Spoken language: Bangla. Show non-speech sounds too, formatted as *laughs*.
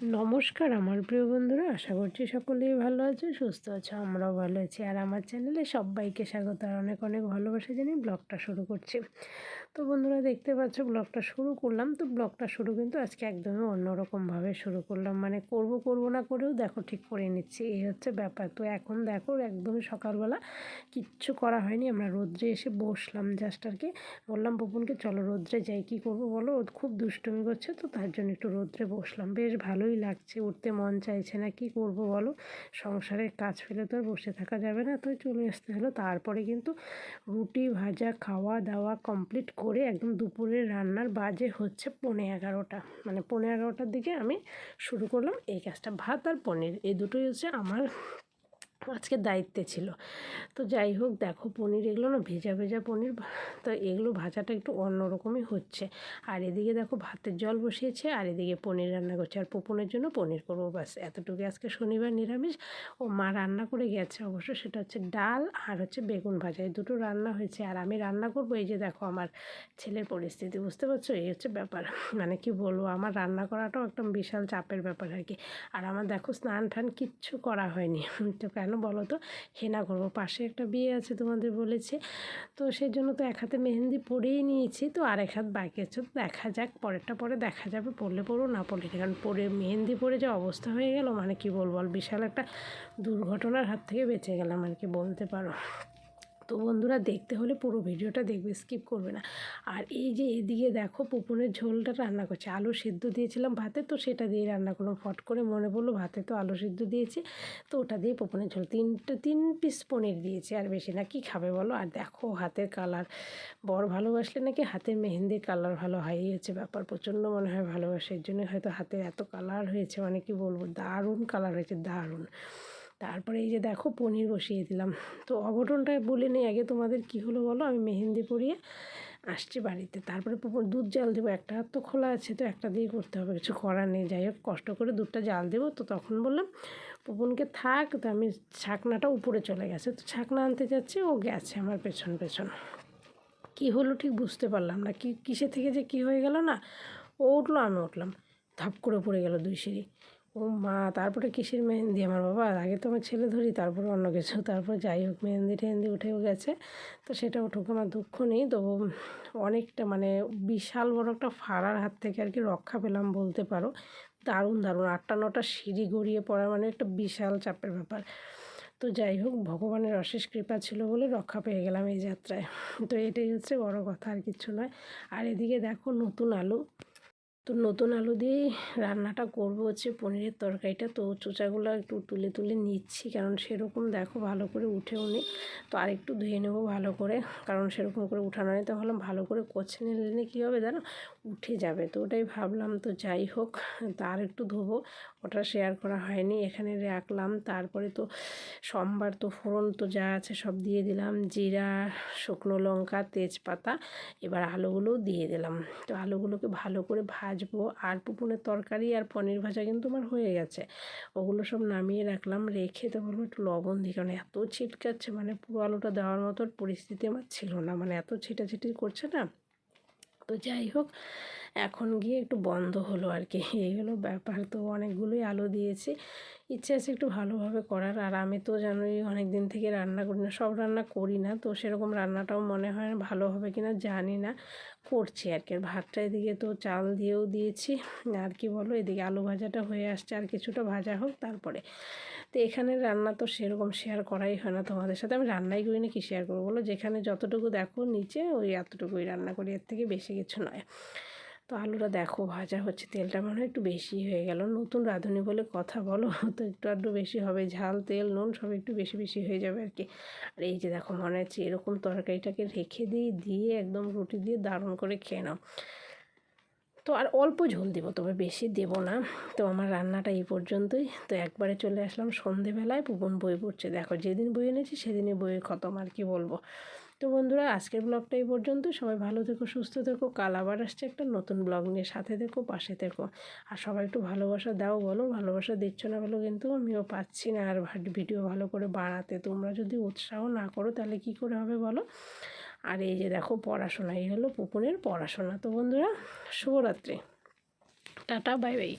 নমস্কার আমার প্রিয় বন্ধুরা, আশা করছি সকলেই ভালো আছে, সুস্থ আছে, আমরাও ভালো আছি। আর আমার চ্যানেলে সবাইকে স্বাগত, আর অনেক অনেক ভালোবাসা জানি ব্লগটা শুরু করছি। তো বন্ধুরা, দেখতে পাচ্ছ ব্লগটা শুরু করলাম। তো ব্লগটা শুরু কিন্তু আজকে একদমই অন্যরকমভাবে শুরু করলাম। মানে করব করব না করেও দেখো ঠিক করে নিচ্ছি, এই হচ্ছে ব্যাপার। তো এখন দেখো একদমই সকালবেলা কিচ্ছু করা হয়নি। আমরা রোদ্রে এসে বসলাম জাস্ট আর কি। বললাম পপুনকে চলো রোদ্রে যাই, কী করব বলো? খুব দুষ্টুমি করছে, তো তার জন্য একটু রোদ্রে বসলাম। বেশ ভালোই লাগছে, উঠতে মন চাইছে না, কি করব বলো? সংসারের কাজ ফেলে তো আর বসে থাকা যাবে না, তো চলে আসতে হলো। তারপরে কিন্তু রুটি ভাজা, খাওয়া দাওয়া কমপ্লিট করে একদম দুপুরের রান্নার বাজে হচ্ছে পনে এগারোটা। মানে পনে এগারোটার দিকে আমি শুরু করলাম এই কাজটা, ভাত আর পনির। এই দুটোই হচ্ছে আমার আজকে দায়িত্বে ছিল। তো যাই হোক, দেখো পনির এগুলো না ভেজা ভেজা পনির, তো এগুলো ভাজাটা একটু অন্যরকমই হচ্ছে। আর এদিকে দেখো ভাতের জল বসিয়েছে, আর এদিকে পনির রান্না করছে। আর পপুনের জন্য পনির করব বাস এতটুকু আজকে শনিবার নিরামিষ। ও মা রান্না করে গেছে অবশ্য, সেটা হচ্ছে ডাল আর হচ্ছে বেগুন ভাজা। এই দুটো রান্না হয়েছে। আর আমি রান্না করব এই যে দেখো আমার ছেলের পরিস্থিতি, বুঝতে পারছ? এই হচ্ছে ব্যাপার। মানে কি বলব, আমার রান্না করাটাও একদম বিশাল চাপের ব্যাপার আর কি। আর আমার দেখো স্নান টান কিচ্ছু করা হয়নি। তো কেন বলো তো হেনা করব। পাশে একটা বিয়ে আছে তোমাদের বলেছে, তো সেই জন্য তো এক হাতে মেহেন্দি পরেই নিয়েছি, তো আর এক হাত বাকি আছে। তো দেখা যাক, পরেরটা পরে দেখা যাবে পড়লে পড়ো না পড়লে। কারণ পরে মেহেন্দি পরে যে অবস্থা হয়ে গেল মানে কি বলব বিশাল একটা দুর্ঘটনার হাত থেকে বেঁচে গেলাম, আর কি বলতে পারো। তো বন্ধুরা দেখতে হলে পুরো ভিডিওটা দেখবে স্কিপ করবে না। আর এই যে এদিকে দেখো পুপুনের ঝোলটা রান্না করছে। আলু সিদ্ধ দিয়েছিলাম ভাতে, তো সেটা দিয়ে রান্না করলাম। ফট করে মনে পড়ল ভাতে তো আলু সিদ্ধ দিয়েছি, তো ওটা দিয়ে পুপুনের ঝোল। তিনটে, তিন পিস পনির দিয়েছি, আর বেশি না। কি খাবে বলো? আর দেখো হাতের কালার বর ভালোবাসলে নাকি হাতের মেহেন্দির কালার ভালো হয়? এই হচ্ছে ব্যাপার। প্রচণ্ড মনে হয় ভালোবাসে। এর জন্যই হয়তো হাতের এত কালার হয়েছে মানে কি বলব? দারুণ কালার হয়েছে, দারুণ। তারপরে এই যে দেখো পনির বসিয়ে দিলাম। তো অঘটনটা বলে নেই, আগে তোমাদের কি হলো বলো? আমি মেহেন্দি পরিয়ে আসছি বাড়িতে। তারপরে দুধ জাল দেবো, একটা হাত তো খোলা আছে, তো একটা দিয়ে করতে হবে, কিছু করার নেই। যাই হোক, কষ্ট করে দুধটা জাল দেবো। তো তখন বললাম পুপুনকে থাক, তো আমি ছাকনাটা উপরে চলে গেছে। তো ছাকনা আনতে যাচ্ছি, ও গেছে আমার পেছন পেছন। কি হলো ঠিক বুঝতে পারলাম না। কি, কিসে থেকে যে কি হয়ে গেল না? ও উঠল, আমি উঠলাম। ধাপ করে পড়ে গেল দুই সিঁড়ি। ও মা, তারপরে কিসের মেহেন্দি? আমার বাবা, আগে তো আমার ছেলে ধরি, তারপরে অন্য কিছু। তারপর যাই হোক, মেহেন্দি টেহেন্দি উঠেও গেছে। তো সেটা উঠুক, আমার দুঃখ নেই। তো অনেকটা মানে বিশাল বড় একটা ফাড়ার হাত থেকে আর কি রক্ষা পেলাম বলতে পারো। দারুণ দারুণ। আটটা, নটা সিঁড়ি গড়িয়ে পড়া মানে একটা বিশাল চাপের ব্যাপার। তো যাই হোক, ভগবানের অশেষ কৃপা ছিল বলে রক্ষা পেয়ে গেলাম এই যাত্রায়। তো এটাই হচ্ছে বড় কথা, আর কিছু নয়। আর এদিকে দেখো নতুন আলু। তো নতুন আলু দিয়েই রান্নাটা করব হচ্ছে পনিরের তরকারিটা। তো চোচাগুলো একটু তুলে তুলে নিচ্ছি, কারণ সেরকম দেখো ভালো করে উঠেও নি। তো আর একটু ধুয়ে নেব ভালো করে, কারণ সেরকম করে উঠানো নেই। তো ভাবলাম ভালো করে কষে নিলে কী হবে জানো? উঠে যাবে। তো ওটাই ভাবলাম, তো যাই হোক তার একটু ধোবো। ওটা শেয়ার করা হয়নি, এখানে রাখলাম। তারপরে তো সোমবার তো ফোড়ন তো যা আছে সব দিয়ে দিলাম। জিরা, শুকনো লঙ্কা, তেজপাতা, এবার আলুগুলোও দিয়ে দিলাম। তো আলুগুলোকে ভালো করে ভাজ ভাজবো। আর পুপুনের তরকারি আর পনির ভাজা কিন্তু আমার হয়ে গেছে। ওগুলো সব নামিয়ে রাখলাম, রেখে তো বলব একটু লবণ দিই। কারণ এত ছিটকাচ্ছে মানে পুরো আলুটা দেওয়ার মতো পরিস্থিতি আমার ছিল না। মানে এত ছিটাছিটি করছে না তো যাই হোক, এখন গিয়ে একটু বন্ধ হলো আর কি এই হলো ব্যাপার। তো অনেকগুলোই আলু দিয়েছি। ইচ্ছে আছে একটু ভালোভাবে করার। আর আমি তো জানোই অনেক দিন থেকে রান্না করি না, সব রান্না করি না। তো সেরকম রান্নাটাও মনে হয় ভালো হবে কি না জানি না। করছি আর কি। ভাতটা এদিকে তো চাল দিয়েও দিয়েছি। আর কি বলো, এদিকে আলু ভাজাটা হয়ে আসছে। আর কিছুটা ভাজা হোক, তারপরে তো এখানে রান্না তো সেরকম শেয়ার করাই হয় না। তোমাদের সাথে আমি রান্নাই করি না কি শেয়ার করব বলো? যেখানে যতটুকু দেখো নিচে, ওই এতটুকুই রান্না করি, এর থেকে বেশি কিছু নয়। তো আলুটা দেখো, ভাজা হচ্ছে, তেলটা মনে হয় একটু বেশি হয়ে গেল। নতুন রাঁধুনি বলে কথা বলো, *laughs* তো একটু আধটু বেশি হবে। ঝাল, তেল, নুন সব একটু বেশি বেশি হয়ে যাবে আর কি। আর এই যে দেখো, মনে হচ্ছে এরকম তরকারিটাকে রেখে দিই, দিয়ে একদম রুটি দিয়ে দারুণ করে খেয়ে নাও। তো আর অল্প ঝোল দেবো, তবে বেশি দেবো না। তো আমার রান্নাটা এই পর্যন্তই। তো একবারে চলে আসলাম সন্ধেবেলায়, পুবন বই পড়ছে। দেখো, যেদিন বই এনেছি সেদিনই বইয়ের খতম, আর কি বলব। তো বন্ধুরা, আজকের ব্লগটা এই পর্যন্ত। সবাই ভালো থেকো, সুস্থ থেকো। কাল আবার আসছে একটা নতুন ব্লগ নিয়ে। সাথে থেকো, পাশে থেকো। আর সবাই একটু ভালোবাসা দাও বলো। ভালোবাসা দিচ্ছ না বলো কিন্তু আমিও পাচ্ছি না। আর ভিডিও ভালো করে বানাতে তোমরা যদি উৎসাহ না করো, তাহলে কি করে হবে বলো? আর এই যে দেখো পড়াশোনা, এই হলো পুকুরের পড়াশোনা। তো বন্ধুরা, শুভরাত্রি। Tata, bye bye.